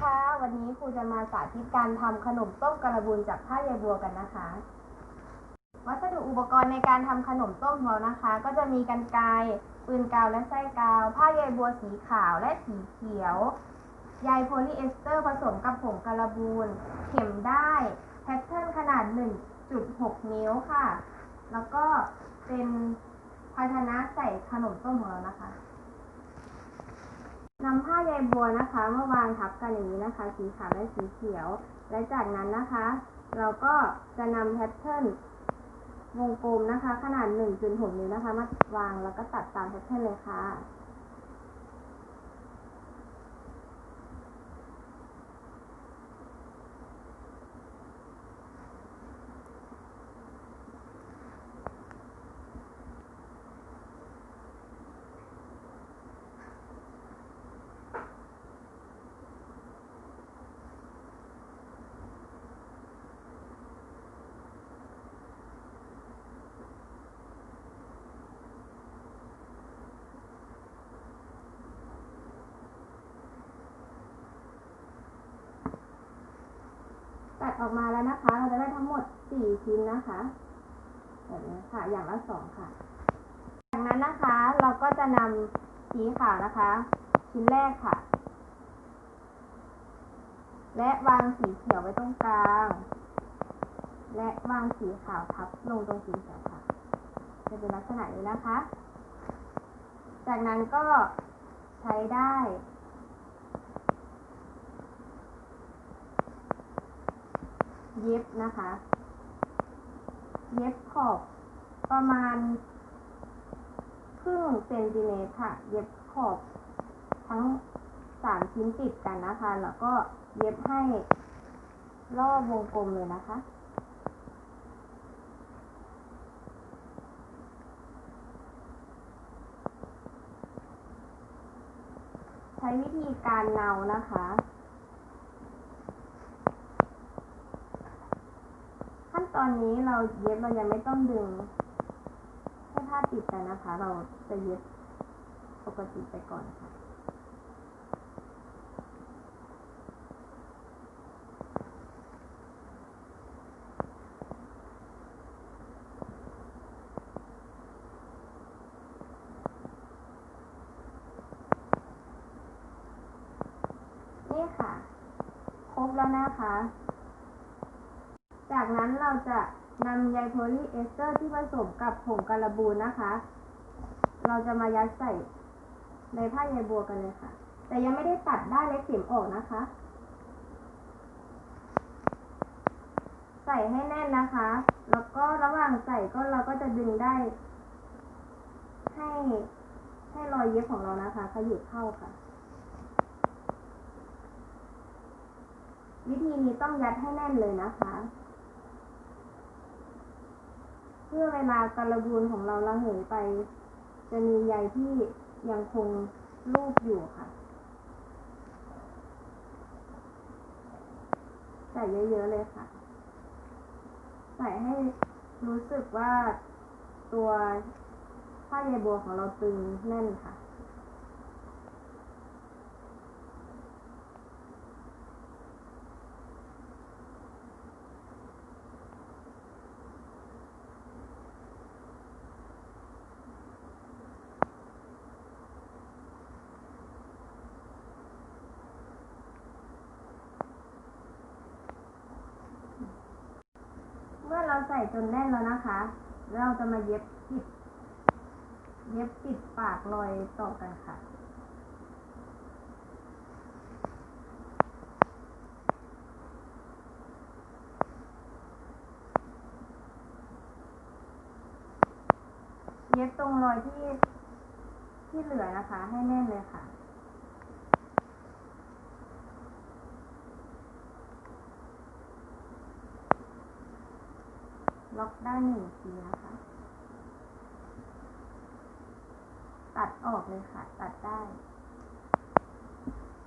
ค่ะ วันนี้ครูจะมาสาธิตการทำขนมต้มกระบุนจากผ้าใยบัวกันนะคะ วัสดุอุปกรณ์ในการทำขนมต้มของเรานะคะ ก็จะมีกันไกรปืนกาวและไส้กาว ผ้าใยบัวสีขาวและสีเขียวใยโพลีเอสเตอร์ผสมกับผงกระบูนเข็มได้แพทเทิร์นขนาด 1.6 นิ้วค่ะ แล้วก็เป็นภาชนะใส่ขนมต้มของเรานะคะ นำผ้าใยบัวนะคะมาวางทับกันอย่างนี้นะคะ สีขาวและสีเขียว และจากนั้นนะคะ เราก็จะนำแพทเทิร์นวงกลมนะคะ ขนาด 1.6 นิ้วนะคะ มาวางแล้วก็ตัดตามแพทเทิร์นเลยค่ะ ตัดออกมาแล้วนะคะ เราจะได้ทั้งหมด4ชิ้นนะคะแบบนี้ค่ะ อย่างละสองค่ะ จากนั้นนะคะ เราก็จะนำสีขาวนะคะ ชิ้นแรกค่ะ และวางสีเขียวไว้ตรงกลาง และวางสีขาวทับลงตรงสีเขียวค่ะ จะเป็นลักษณะนี้นะคะ จากนั้นก็ใช้ได้ เย็บนะคะ เย็บขอบประมาณครึ่งเซนติเมตรค่ะ เย็บขอบทั้งสามชิ้นติดกันนะคะ แล้วก็เย็บให้รอบวงกลมเลยนะคะ ใช้วิธีการเนานะคะ ขั้น ตอนนี้เราเย็บเรายังไม่ต้องดึงให้ผ้าติดกันนะคะ เราจะเย็บปกติไปก่อนค่ะนี่ค่ะ ครบแล้วนะคะ จากนั้นเราจะนำใยโพลีเอสเตอร์ที่ผสมกับผงการบูนนะคะ เราจะมายัดใส่ในผ้าใยบัวกันเลยค่ะ แต่ยังไม่ได้ตัดได้านและเข็มออกนะคะ ใส่ให้แน่นนะคะ แล้วก็ระหว่างใส่ก็เราก็จะดึงได้ ให้ให้รอยเย็บของเรานะคะขยุดเข้าค่ะ วิธีนี้ต้องยัดให้แน่นเลยนะคะ เมื่อเวลาการบูนของเราละเหยไป จะมีใยที่ยังคงรูปอยู่ค่ะ ใส่เยอะๆเลยค่ะ ใส่ให้รู้สึกว่าตัวผ้าใยบัวของเราตึงแน่นค่ะ ใส่จนแน่นแล้วนะคะ เราจะมาเย็บปิด เย็บปิดปากรอยต่อกันค่ะเย็บตรงรอยที่ที่เหลือนะคะ ให้แน่นเลยค่ะ ล็อกด้านหนึ่งทีนะคะ ตัดออกเลยค่ะ ตัดได้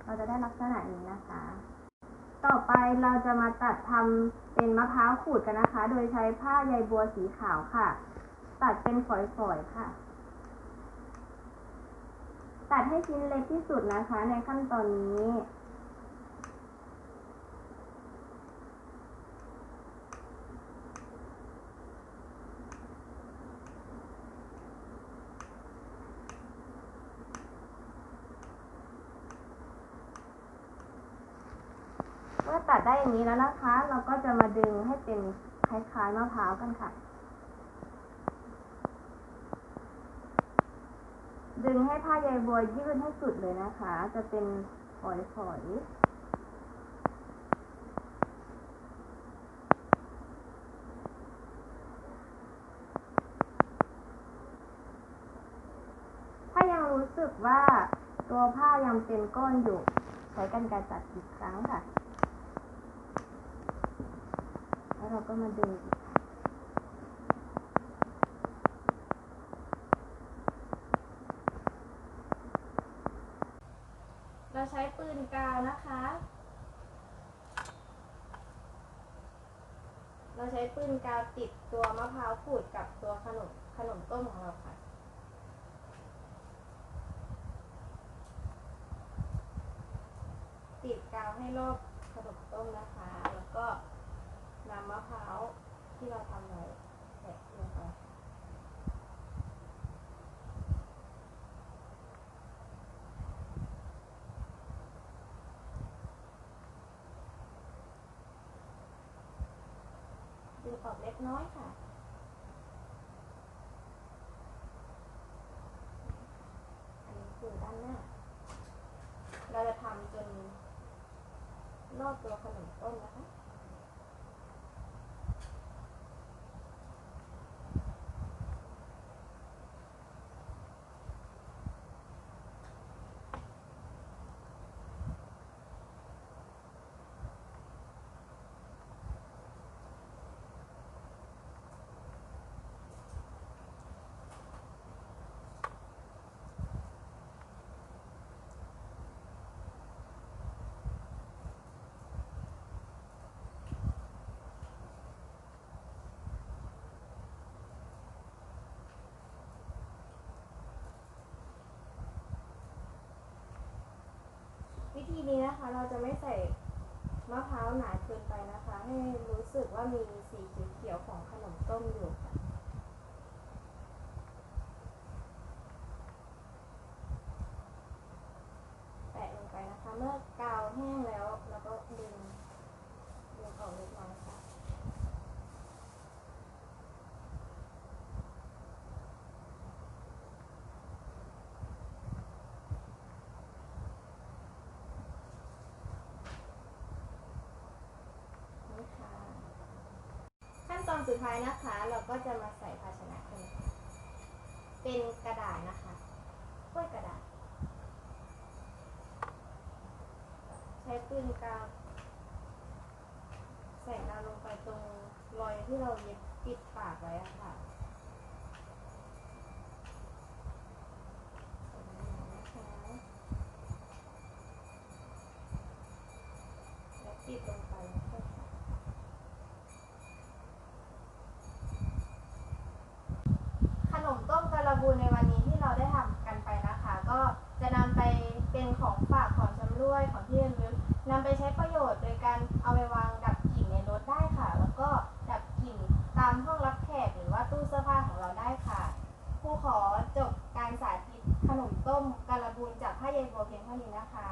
เราจะได้ลักษณะนี้นะคะ ต่อไปเราจะมาตัดทำเป็นมะพร้าวขูดกันนะคะ โดยใช้ผ้าใยบัวสีขาวค่ะ ตัดเป็นฝอยๆค่ะ ตัดให้ชิ้นเล็กที่สุดนะคะ ในขั้นตอนนี้ มื่อตัดได้อย่างนี้แล้วนะคะ เราก็จะมาดึงให้เป็นคล้ายๆมะพร้าวกันค่ะ ดึงให้ผ้าใยบัวยืดให้สุดเลยนะคะ จะเป็นฝอยๆถ้ายังรู้สึกว่าตัวผ้ายังเป็นก้อนอยู่ ใช้กันไกรตัดอีกครั้งค่ะ แล้ว เราก็มาดึงอีกค่ะเราใช้ปืนกาวนะคะ เราใช้ปืนกาวติดตัวมะพร้าวขูดกับตัวขนมขนมต้มของเราค่ะ ติดกาวให้รอบขนมต้มนะคะ แล้วก็ นำมะพร้าวที่เราทำไว้แตะลงไปดึงออกเล็กน้อยค่ะอันนี้คือด้านหน้า เราจะทำจนรอบตัวขนมต้มนะคะ วิธี นะคะ เราจะไม่ใส่มะพร้าวหนาเกินไปนะคะ ให้รู้สึกว่ามีสีเขียวๆของขนมต้มอยู่ค่ะ แตะลงไปนะคะ เมื่อกาวแห้งแล้วเราก็ดึงดึงออกเล็กน้อยค่ะ นี่ค่ะ ขั้นตอน สุดท้ายนะคะ เราก็จะมาใส่ภาชนะกันเป็นกระดาษนะคะกล้วยกระดาษ ใช้ปืนกาวใส่กาวลงไปตรงรอยที่เราเย็บปิดปากไว้อะค่ะใส่ลงไปนะคะแล้วปิดลงไปนะคะ ขนม บุญในวันนี้ที่เราได้ทำกันไปนะคะ ก็จะนำไปเป็นของฝากของชำร่วยของที่ระลึกนำไปใช้ประโยชน์โดยการเอาไปวางดับกลิ่นในรถได้ค่ะ แล้วก็ดับกลิ่นตามห้องรับแขกหรือว่าตู้เสื้อผ้าของเราได้ค่ะครูขอจบการสาธิตขนมต้มการบูนจากผ้าใยบัวเพียงเท่านี้นะคะ